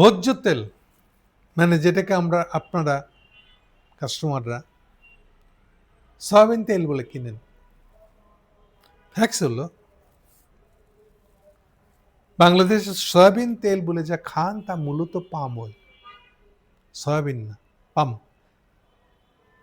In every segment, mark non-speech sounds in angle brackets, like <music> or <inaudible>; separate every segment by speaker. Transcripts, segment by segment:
Speaker 1: ভোজ্য তেল। মানে যেটাকে আমরা, আপনারা কাস্টমাররা সয়াবিন তেল বলে কিনেন। ফ্যাক্স হলো, বাংলাদেশে সয়াবিন তেল বলে যা খান তা মূলত পাম অয়েল সয়াবিন না, পাম।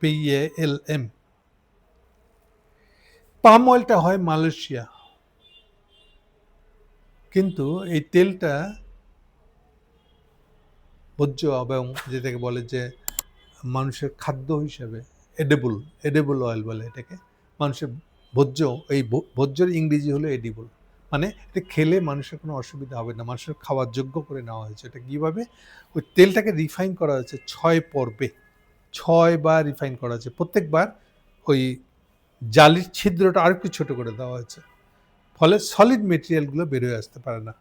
Speaker 1: পি এল এম পাম অয়েলটা হয় মালয়েশিয়া। কিন্তু এই তেলটা ভোজ্য এবং যেটাকে বলে যে মানুষের খাদ্য হিসেবে এডেবল এডেবল অয়েল বলে এটাকে। মানুষের ভোজ্য, এই ভোজ্যের ইংরেজি হলো এডিবল মানে এটা খেলে মানুষের কোনো অসুবিধা হবে না, মানুষের খাওয়ার যোগ্য করে নেওয়া হয়েছে। এটা কীভাবে? ওই তেলটাকে রিফাইন করা হয়েছে ছয় পর্বে। ছয় বার রিফাইন করা হয়েছে। প্রত্যেকবার ওই জালির ছিদ্রটা আর একটু ছোটো করে দেওয়া হয়েছে। ফলে সলিড মেটেরিয়ালগুলো বেরোয় আসতে পারে না।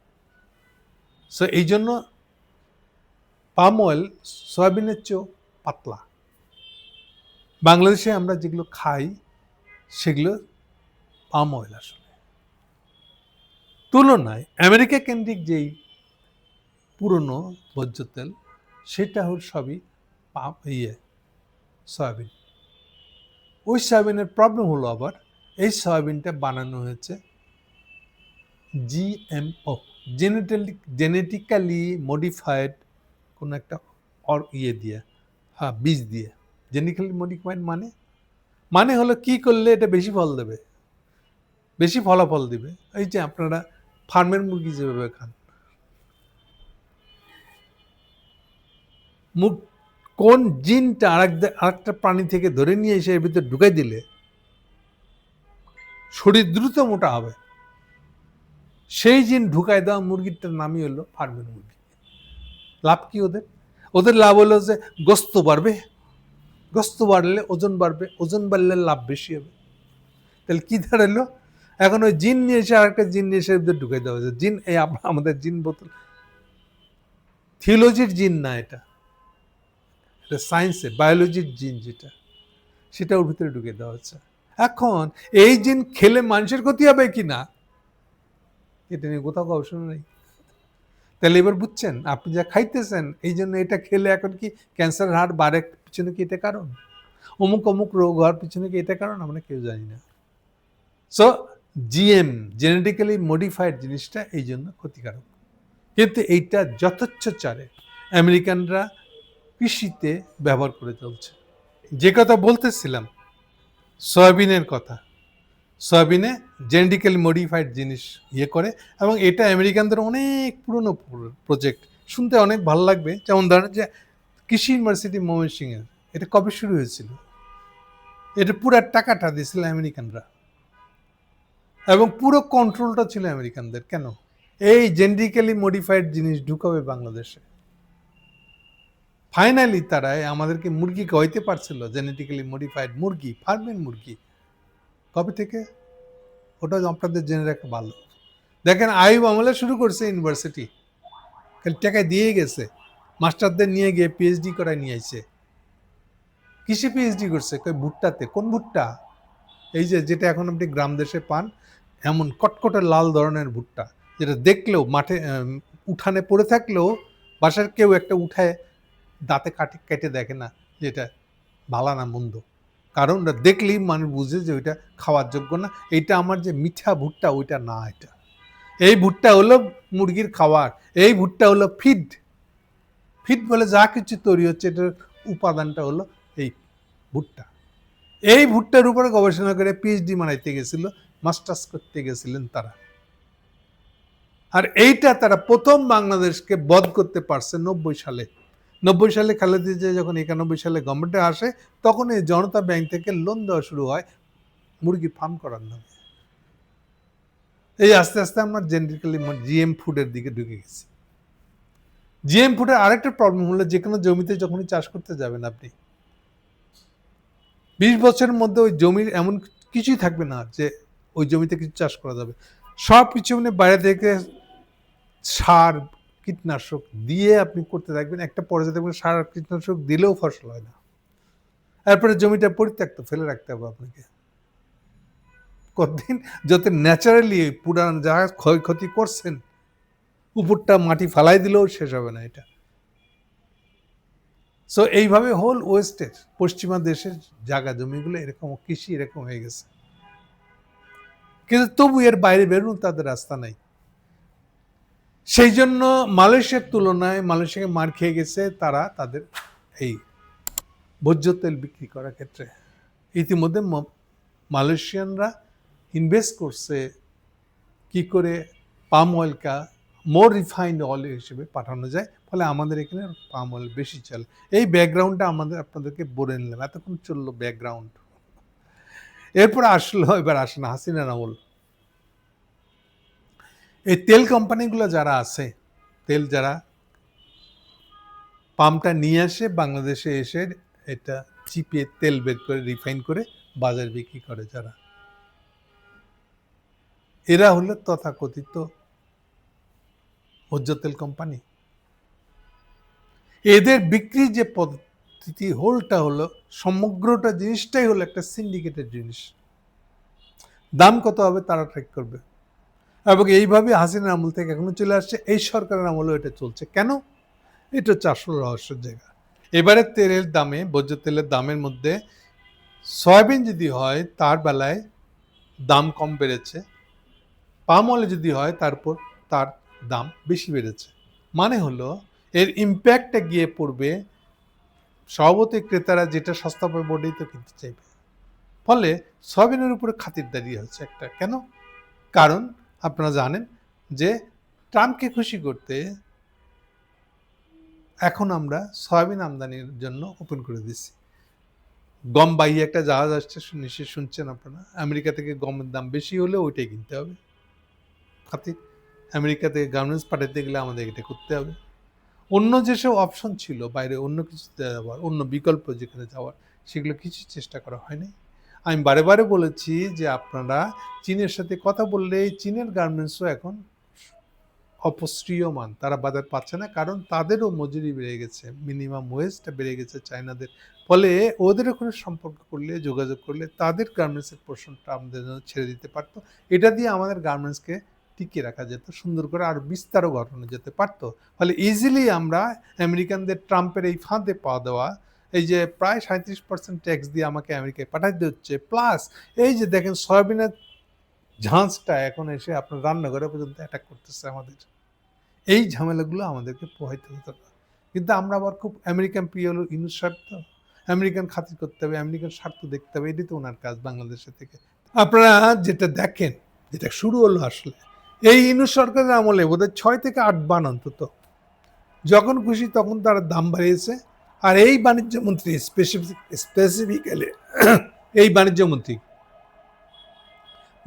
Speaker 1: সো এই জন্য পাম অয়েল, সয়াবিনের চেয়েও পাতলা। বাংলাদেশে আমরা যেগুলো খাই, সেগুলো পাম অয়েল আসলে। তুলনায় আমেরিকা কেন্দ্রিক যেই পুরনো ভোজ্য তেল, সেটা হল সবই পাম ইয়ে সয়াবিন। ওই সয়াবিনের প্রবলেম হলো আবার, এই সয়াবিনটা বানানো হয়েছে জিএমও জেনেটালি জেনেটিক্যালি মডিফাইড কোনো একটা অর ইয়ে দিয়ে হ্যাঁ বীজ দিয়ে। জেনেটিক্যালি মডিফাইড মানে? মানে হলো কি করলে এটা বেশি ফল দেবে? বেশি ফলাফল দিবে? এই যে আপনারা ফার্মের মুরগি যেভাবে খান। মুখ, কোন জিনটা আরেক আরেকটা প্রাণী থেকে ধরে নিয়ে এসে এর ভিতরে ঢুকাই দিলে শরীর দ্রুত মোটা হবে। সেই জিন ঢুকাই দেওয়া মুরগিটার নামই হলো ফার্মের মুরগি। লাভ কি ওদের? ওদের লাভ হলো যে গোস্ত বাড়বে। গোস্ত বাড়লে ওজন বাড়বে, ওজন বাড়লে লাভ বেশি হবে। তাহলে কি দাঁড়াল? এখন ওই জিন নিয়ে এসে আরেকটা জিন নিয়ে এসে ঢুকাই দেওয়া হয়েছে। জিন, এই আমাদের জিন বোতল। থিওলজির জিন না এটা। এটা সায়েন্সে, বায়োলজির জিন যেটা, সেটা ওর ভিতরে ঢুকে দেওয়া হচ্ছে এখন এই জিন খেলে মানুষের ক্ষতি হবে কি না? এটা নিয়ে কোথাও গবেষণা নেই। তাহলে এবার বুঝছেন, আপনি যা খাইতেছেন, এই জন্য এটা খেলে এখন কি ক্যান্সারের হার বাড়ে পিছনে কি এটা কারণ? অমুক অমুক রোগ হওয়ার পিছনে কি এটা কারণ? আমরা কেউ জানি না। সো জিএম জেনেটিক্যালি মডিফাইড জিনিসটা এই জন্য ক্ষতিকারক। কিন্তু এইটা যথেচ্ছ চারে আমেরিকানরা কৃষিতে ব্যবহার করে চলছে। যে কথা বলতেছিলাম, সয়াবিনের কথা। সয়াবিনে জেনেটিক্যালি মডিফাইড জিনিস ইয়ে করে এবং এটা আমেরিকানদের অনেক পুরনো প্রজেক্ট। শুনতে অনেক ভালো লাগবে। যেমন ধরেন যে কৃষি ইউনিভার্সিটি ময়মনসিংহের এটা কবে শুরু হয়েছিল? এটা পুরো টাকাটা দিয়েছিল আমেরিকানরা। এবং পুরো কন্ট্রোলটা ছিল আমেরিকানদের। কেন? এই জেনেটিক্যালি মডিফাইড জিনিস ঢুকাবে বাংলাদেশে। ফাইনালি তারা আমাদেরকে মুরগি খাওয়াইতে পারছিল, জেনেটিক্যালি মডিফাইড মুরগি, ফার্মের মুরগি। কবে থেকে? ওটা আপনাদের জেনে রাখা ভালো। দেখেন আয়ুব আমলে শুরু করছে ইউনিভার্সিটি। খালি টাকায় দিয়ে গেছে। মাস্টারদের নিয়ে গিয়ে পিএইচডি করায় নিয়ে আইছে। কিসে পিএইচডি করছে? কই ভুট্টাতে। কোন ভুট্টা? এই যে, যেটা এখন আপনি গ্রাম দেশে পান, এমন কটকটে লাল ধরনের ভুট্টা, যেটা দেখলেও মাঠে উঠানে পড়ে থাকলেও বাসার কেউ একটা উঠায় দাঁতে কাটে, কেটে দেখে না যে এটা ভালো না, মন্দ। কারণ দেখলেই মানুষ বুঝে যে ওইটা খাওয়ার যোগ্য না। এইটা আমার যে মিঠা ভুট্টা, ওইটা না এটা। এই ভুট্টা হলো মুরগির খাবার এই ভুট্টা হলো ফিড ফিড বলে যা কিছু তৈরি হচ্ছে, এটার উপাদানটা হলো এই ভুট্টা। এই ভুট্টার উপরে গবেষণা করে পিএইচডি মানাইতে গেছিল, মাস্টার্স করতে গেছিলেন তারা। আর এইটা তারা প্রথম বাংলাদেশকে বধ করতে পারছে নব্বই সালে। নব্বই সালে খালেদা জিয়া যখন একানব্বই সালে গভর্নমেন্টে আসে, তখন এই জনতা ব্যাংক থেকে লোন দেওয়া শুরু হয় মুরগি ফার্ম করার নামে। এই আস্তে আস্তে আমরা জেনেটিক্যালি জিএম ফুডের দিকে ঢুকে গেছি। জিএম ফুডের আরেকটা প্রবলেম হলো যে কোনো জমিতে যখনই চাষ করতে যাবেন আপনি, বিশ বছরের মধ্যে ওই জমির এমন কিছুই থাকবে না যে ওই জমিতে কিছু চাষ করা যাবে। সব কিছু মানে বাইরে থেকে সার কীটনাশক দিয়ে আপনি করতে থাকবেন। একটা পর্যায়ে দেখবেন সার কীটনাশক দিলেও ফসল হয় না। তারপরে জমিটা পরিত্যক্ত, ফেলে রাখতে হবে আপনাকে। কতদিন? যত ন্যাচারালি পুরান যা ক্ষয়ক্ষতি করছেন, উপরটা মাটি ফালাই দিলেও শেষ হবে না এটা। সো এইভাবে হোল ওয়েস্টের পশ্চিমা দেশের জায়গা জমিগুলো এরকম কৃষি এরকম হয়ে গেছে। কিন্তু তবু এর বাইরে বেরোনো তাদের রাস্তা নাই। সেই জন্য মালয়েশিয়ার তুলনায় মালয়েশিয়াকে মার খেয়ে গেছে তারা তাদের এই ভোজ্য তেল বিক্রি করার ক্ষেত্রে। ইতিমধ্যে মালয়েশিয়ানরা ইনভেস্ট করছে কি করে পাম অয়েলকা মোর রিফাইন্ড অয়েল হিসেবে পাঠানো যায়, ফলে আমাদের এখানে পাম অয়েল বেশি চলে। এই ব্যাকগ্রাউন্ডটা আমাদের, আপনাদেরকে বলে নিলাম, এতক্ষণ চলল ব্যাকগ্রাউন্ড এরপর আসলো, এবার আসেন হাসিনা আমল। এই তেল কোম্পানিগুলো যারা আছে, তেল যারা পাম্পটা নিয়ে আসে, বাংলাদেশে এসে এটা চিপে তেল বের করে, রিফাইন করে বাজার বিক্রি করে যারা। এরা হলো তথাকথিত ভোজ্য তেল কোম্পানি। এদের বিক্রি যে পদ্ধতি, হোলটা হলো, সমগ্রটা জিনিসটাই হলো একটা সিন্ডিকেটেড জিনিস। দাম কত হবে তারা ট্রেক করবে। এবং এইভাবে হাসিনার আমল থেকে এখনও চলে আসছে। এই সরকারের আমলেও এটা চলছে। কেন? এটা আসল রহস্যের জায়গা। এবারে তেলের দামে ভোজ্য তেলের দামের মধ্যে সয়াবিন যদি হয়, তার বেলায় দাম কম বেড়েছে। পাম অয়েল যদি হয়, তারপর তার দাম বেশি বেড়েছে। মানে হলো, এর ইম্প্যাক্টটা গিয়ে পড়বে, স্বভাবতই ক্রেতারা যেটা সস্তা পাবে বলেই তো কিনতে চাইবে। ফলে সয়াবিনের উপরে খাতিরদারি হচ্ছে একটা। কেন? কারণ আপনারা জানেন যে ট্রাম্পকে খুশি করতে এখন আমরা সয়াবিন আমদানির জন্য ওপেন করে দিচ্ছি গম বাহি একটা জাহাজ আসছে, নিশ্চয়ই শুনছেন আপনারা। আমেরিকা থেকে গমের দাম বেশি হলে ওইটাই কিনতে হবে। খাতির আমেরিকা থেকে গার্মেন্টস পাঠাতে গেলে আমাদের এটা করতে হবে। অন্য যেসব অপশন ছিল, বাইরে অন্য কিছু যাওয়ার অন্য বিকল্প যেখানে যাওয়ার, সেগুলো কিছু চেষ্টা করা হয়নি। আমি বারে বারে বলেছি যে আপনারা চীনের সাথে কথা বললে চীনের গার্মেন্টসও এখন অপশ্রিয়মান তারা বাজার পাচ্ছে না, কারণ তাদেরও মজুরি বেড়ে গেছে। মিনিমাম ওয়েজটা বেড়ে গেছে চায়নাদের। ফলে ওদের ওখানে সম্পর্ক করলে, যোগাযোগ করলে তাদের গার্মেন্টসের পোর্শনটা আমাদের জন্য ছেড়ে দিতে পারতো। এটা দিয়ে আমাদের গার্মেন্টসকে টিকিয়ে রাখা যেত, সুন্দর করে আর বিস্তারও ঘটানো যেতে পারতো। ফলে ইজিলি আমরা আমেরিকানদের ট্রাম্পের এই ফাঁদে পা দেওয়া এই যে প্রায় সাঁত্রিশ পার্সেন্ট ট্যাক্স দিয়ে আমাকে আমেরিকায় পাঠাতে হচ্ছে। প্লাস এই যে দেখেন সয়াবিনের ঝাঁঝটা এখন এসে আপনার রান্নাঘরে পর্যন্ত অ্যাটাক করতেছে আমাদের। এই ঝামেলাগুলো আমাদেরকে পোহাইতে হতো না। কিন্তু আমরা আবার খুব আমেরিকান প্রিয় হলো ইনুস আমেরিকান খাতির করতে হবে আমেরিকান স্বার্থ দেখতে হবে এটি তো ওনার কাজ বাংলাদেশের থেকে। আপনারা যেটা দেখেন, যেটা শুরু হলো আসলে, এই ইনু সরকারের আমলে বোধহয় ছয় থেকে আট বান অন্তত। যখন খুশি তখন তারা দাম বাড়িয়েছে। আর এই বাণিজ্য মন্ত্রী স্পেসিফিক স্পেসিফিক্যালি <clears throat> এই বাণিজ্য মন্ত্রী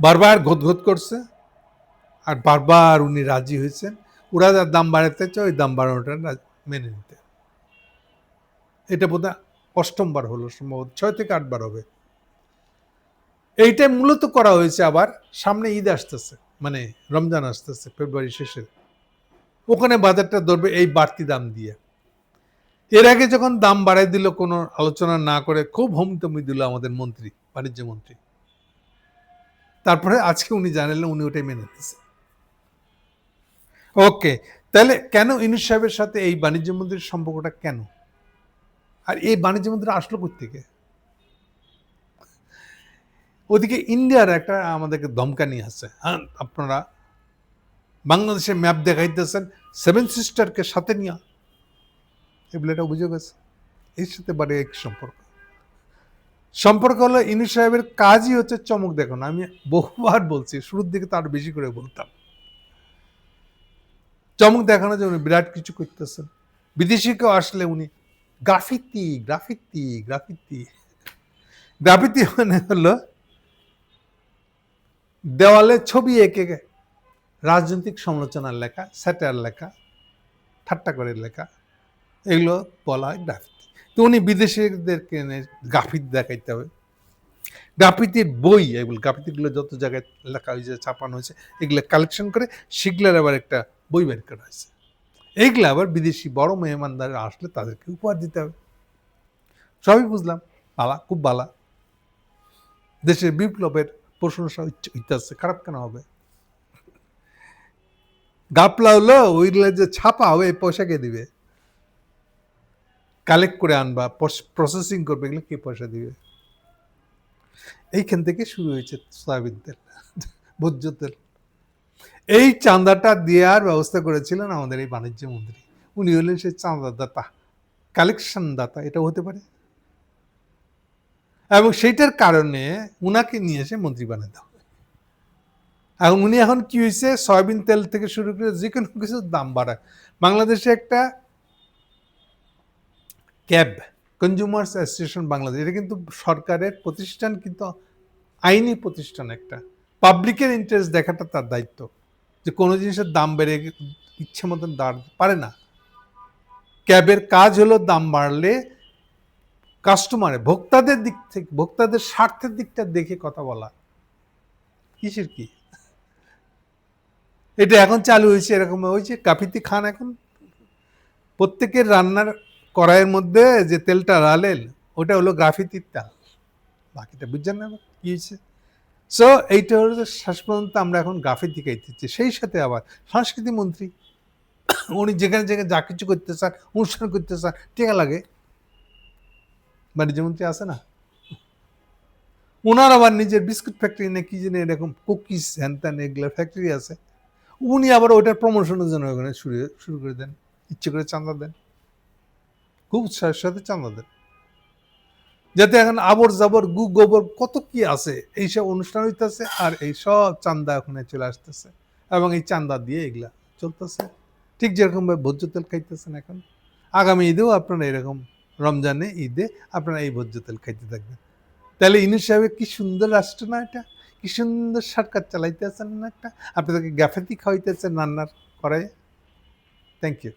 Speaker 1: বারবার ঘোত করছে আর বারবার উনি রাজি হয়েছেন। ওরা যার দাম বাড়াতে চায়, ওই দাম বাড়ানোটা মেনে নিতে। এটা বোধহয় অষ্টমবার হলো সম্ভবত, ছয় থেকে আটবার হবে। এইটা মূলত করা হয়েছে আবার, সামনে ঈদ আসতেছে মানে রমজান আসতেছে, ফেব্রুয়ারি শেষে। ওখানে বাজারটা ধরবে এই বাড়তি দাম দিয়ে। এর আগে যখন দাম বাড়াই দিল কোনো আলোচনা না করে, খুব হুমতমি দিল আমাদের মন্ত্রী, বাণিজ্য মন্ত্রী। তারপরে আজকে উনি জানালেন, উনি ওটাই মেনে নিয়েছে। ওকে তাহলে কেন ইনুস সাহেবের সাথে এই বাণিজ্য মন্ত্রীর সম্পর্কটা কেন? আর এই বাণিজ্য মন্ত্রী আসলো থেকে ওদিকে ইন্ডিয়ার একটা আমাদেরকে ধমকা নিয়ে আসছে হ্যাঁ আপনারা বাংলাদেশের ম্যাপ দেখাইতেছেন, সেভেন সিস্টারকে সাথে নিয়ে এগুলো অভিযোগ আছে এর সাথে বাড়ি এক সম্পর্ক। সম্পর্ক হলো ইনু সাহেবের কাজই হচ্ছে চমক দেখানো। আমি বহুবার বলছি, শুরুর দিকে তো আরও বেশি করে বলতাম। চমক দেখানো যে উনি বিরাট কিছু করতেছেন। বিদেশি কেউ আসলে উনি গ্রাফিতি গ্রাফিতি গ্রাফিতি। গ্রাফিতি মানে হলো দেওয়ালে ছবি এঁকে রাজনৈতিক সমালোচনার লেখা, স্যাটার লেখা, ঠাট্টা করে লেখা। এগুলো বলা হয় গ্রাফিতি তো উনি বিদেশিদেরকে এনে গ্রাফিত দেখাইতে হবে। গ্রাফিতির বই এগুলো, গ্রাফিতিগুলো যত জায়গায় লেখা হয়েছে, ছাপানো হয়েছে, এগুলো কালেকশন করে সেগুলোর আবার একটা বই বের করা হয়েছে। এইগুলো আবার বিদেশি বড় মেহমানদার আসলে তাদেরকে উপহার দিতে হবে। সবই বুঝলাম, বালা, খুব বালা। দেশের বিপ্লবের প্রশংসা হইতে- হইতেছে খারাপ কেন হবে? গাপলা হলো, ওইগুলো যে ছাপা হবে, এই পয়সা কে দিবে। কালেক্ট করে আনবা প্রসেসিং করবে, এগুলো কে পয়সা দিবে? এইখান থেকে শুরু হয়েছে সয়াবিন তেল, ভোজ্য তেল। এই চাঁদাটা দেওয়ার ব্যবস্থা করেছিলেন আমাদের এই বাণিজ্য মন্ত্রী। উনি হলেন সেই চাঁদাদাতা কালেকশন দাতা, এটা হতে পারে। এবং সেইটার কারণে উনাকে নিয়ে এসে মন্ত্রী বানাতে হবে এবং উনি এখন কি হয়েছে, সয়াবিন তেল থেকে শুরু করে যে কোনো কিছুর দাম বাড়ায়। বাংলাদেশে একটা ক্যাব, কনজিউমার্স অ্যাসোসিয়েশন বাংলাদেশ, এটা কিন্তু সরকারের প্রতিষ্ঠান, কিন্তু আইনি প্রতিষ্ঠান একটা। পাবলিকের ইন্টারেস্ট দেখাটা তার দায়িত্ব, যে কোনো জিনিসের দাম বেড়ে ইচ্ছে মতন দাঁড়াতে পারে না। ক্যাবের কাজ হলো দাম বাড়লে কাস্টমারে ভোক্তাদের দিক থেকে, ভোক্তাদের স্বার্থের দিকটা দেখে কথা বলা। কিসের কি? এটা এখন চালু হয়েছে, এরকম হয়েছে, কাফিতি খান এখন প্রত্যেকের রান্নার কড়াইয়ের মধ্যে যে তেলটা রালেল, ওটা হলো গ্রাফিতির তেল। বাকিটা বুঝছেন না? কি হয়েছে? সো এইটা হলো শেষ পর্যন্ত আমরা এখন গাফিতি খাইতেছি সেই সাথে আবার সংস্কৃতি মন্ত্রী, উনি যেখানে যেখানে যা কিছু করতে চান অনুষ্ঠান করতে চান টেকা লাগে। বাণিজ্য মন্ত্রী আছে না? ওনার আবার নিজের বিস্কুট ফ্যাক্টরি না কি জানি এরকম কুকিজ হ্যান ত্যান এগুলো ফ্যাক্টরি আছে। উনি আবার ওটার প্রমোশনের জন্য ওখানে শুরু শুরু করে দেন। ইচ্ছে করে চাঁদা দেন। খুব উৎসাহের সাথে চাঁদা দেন। যাতে এখন আবর জাবর, গু গোবর কত কি আছে, এইসব অনুষ্ঠান হইতেছে আর এই সব চান্দা ওখানে চলে আসতেছে এবং এই চান্দা দিয়ে এগুলা চলতেছে। ঠিক যেরকম ভাবে ভোজ্য তেল খাইতেছেন এখন। আগামী ঈদেও আপনারা এরকম, রমজানে ঈদে আপনারা এই ভোজ্য তেল খাইতে থাকবেন। তাহলে ইনু সাহেবের কি সুন্দর রাষ্ট্র না এটা? কি সুন্দর সরকার চালাইতেছেন না একটা? আপনাদেরকে গ্যাফেতি খাওয়াইতেছেন রান্নার করায় থ্যাংক ইউ